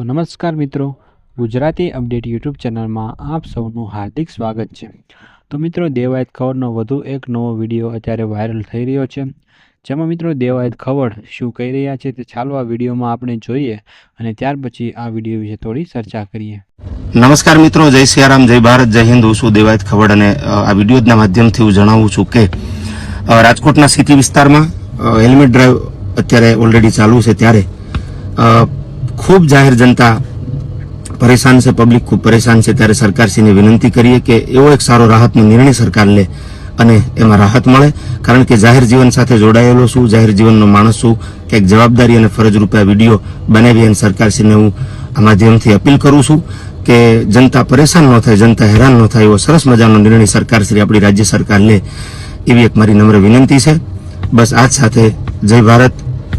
તો નમસ્કાર મિત્રો. ગુજરાતી અપડેટ યુટ્યુબ ચેનલમાં આપ સૌનું હાર્દિક સ્વાગત છે. તો મિત્રો, દેવાયત ખવડનો વધુ એક નવો વીડિયો અત્યારે વાયરલ થઈ રહ્યો છે. જેમાં મિત્રો, દેવાયત ખવડ શું કહી રહ્યા છે તે ચાલો આ વિડીયોમાં આપણે જોઈએ અને ત્યાર પછી આ વીડિયો વિશે થોડી ચર્ચા કરીએ. નમસ્કાર મિત્રો, જય સિયારામ, જય ભારત, જય હિન્દ. હું છું દેવાયત ખવડ અને આ વિડીયોના માધ્યમથી હું જણાવું છું કે રાજકોટના સિટી વિસ્તારમાં હેલ્મેટ ડ્રાઈવ અત્યારે ઓલરેડી ચાલુ છે ત્યારે. ખૂબ જાહેર જનતા પરેશાન છે પબ્લિક ખૂબ પરેશાન છે. ત્યારે સરકારશ્રીને વિનંતી કરીએ કે એવો એક સારો રાહતનો નિર્ણય સરકાર લે અને એમાં રાહત મળે. કારણ કે જાહેર જીવન સાથે જોડાયેલો છું, જાહેર જીવનનો માણસ છું. કે જવાબદારી અને ફરજ રૂપે આ વીડિયો બનાવી અને સરકારશ્રીને હું આ માધ્યમથી અપીલ કરું છું કે જનતા પરેશાન ન થાય, જનતા હેરાન ન થાય એવો સરસ મજાનો નિર્ણય સરકારશ્રી, આપણી રાજ્ય સરકાર લે એવી એક મારી નમ્ર વિનંતી છે. બસ આજ સાથે જય ભારત,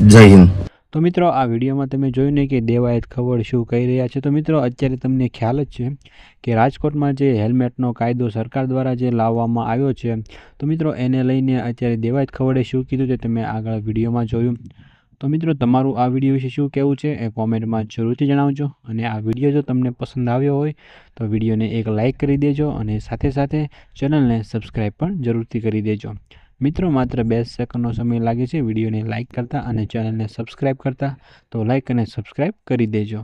જય હિન્દ. તો મિત્રો, આ વિડીયોમાં તમે જોયું ને કે દેવાયત ખવડ શું કહી રહ્યા છે? તો મિત્રો, અત્યારે તમને ખ્યાલ જ છે કે રાજકોટમાં જે હેલ્મેટનો કાયદો સરકાર દ્વારા જે લાવવામાં આવ્યો છે, તો મિત્રો, એને લઈને અત્યારે દેવાયત ખવડે શું કીધું છે તમે આગળ વિડીયોમાં જોયું. તો મિત્રો, તમારું આ વીડિયો વિશે શું કહેવું છે એ કોમેન્ટમાં જરૂરથી જણાવજો અને આ વીડિયો જો તમને પસંદ આવ્યો હોય, તો વિડીયોને એક લાઇક કરી દેજો અને સાથે સાથે ચેનલને સબસ્ક્રાઈબ પણ જરૂરથી કરી દેજો. મિત્રો, માત્ર બે સેકન્ડનો સમય લાગે છે. વિડીયોને લાઇક કરતા અને ચેનલને સબસ્ક્રાઈબ કરતા તો લાઇક અને સબસ્ક્રાઈબ કરી દેજો.